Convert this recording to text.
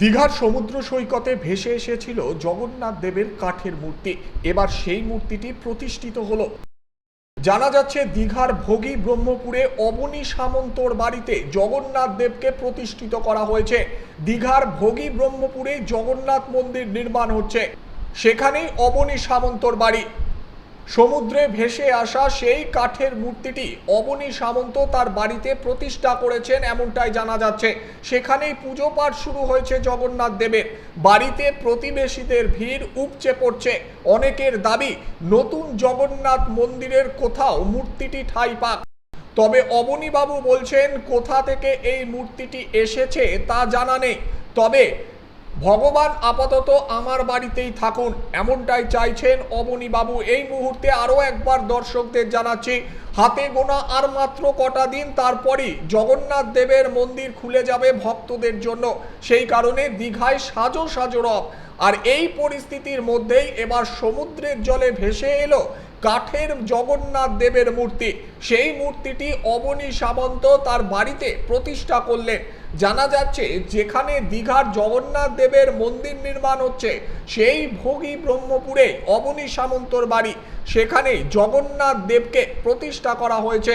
দীঘার সমুদ্র সৈকতে ভেসে এসেছিল জগন্নাথ দেবের কাঠের মূর্তি। এবার সেই মূর্তিটি প্রতিষ্ঠিত হলো। জানা যাচ্ছে, দীঘার ভোগী ব্রহ্মপুরে অবনী সামন্তর বাড়িতে জগন্নাথ দেবকে প্রতিষ্ঠিত করা হয়েছে। দীঘার ভোগী ব্রহ্মপুরে জগন্নাথ মন্দির নির্মাণ হচ্ছে। সেখানেই অবনী সামন্তর বাড়ি। সমুদ্রে ভেসে আসা সেই কাঠের মূর্তিটি অবনী সামন্ত তার বাড়িতে প্রতিষ্ঠা করেছেন এমনটাই জানা যাচ্ছে। সেখানেই পুজো পাঠ শুরু হয়েছে জগন্নাথ দেবের। বাড়িতে প্রতিবেশীদের ভিড় উপচে পড়ছে। অনেকের দাবি, নতুন জগন্নাথ মন্দিরের কোথাও মূর্তিটি ঠাঁই পাক। তবে অবনীবাবু বলছেন, কোথা থেকে এই মূর্তিটি এসেছে তা জানা নেই। তবে ভগবান আপাতত আমার বাড়িতেই থাকুন, এমনটাই চাইছেন অবনীবাবু। এই মুহূর্তে আরও একবার দর্শকদের জানাচ্ছি, হাতে গোনা আর মাত্র কটা দিন তারপরই জগন্নাথ দেবের মন্দির খুলে যাবে ভক্তদের জন্য। সেই কারণে দীঘায় সাজো সাজো রব আর এই পরিস্থিতির মধ্যেই এবার সমুদ্রের জলে ভেসে এলো কাঠের জগন্নাথ দেবের মূর্তি। সেই মূর্তিটি অবনী সামন্ত তার বাড়িতে প্রতিষ্ঠা করলেন। জানা যাচ্ছে, যেখানে দীঘার জগন্নাথ দেবের মন্দির নির্মাণ হচ্ছে, সেই ভোগী ব্রহ্মপুরে অবনী সামন্তর বাড়ি। সেখানে জগন্নাথ দেবকে প্রতিষ্ঠা করা হয়েছে।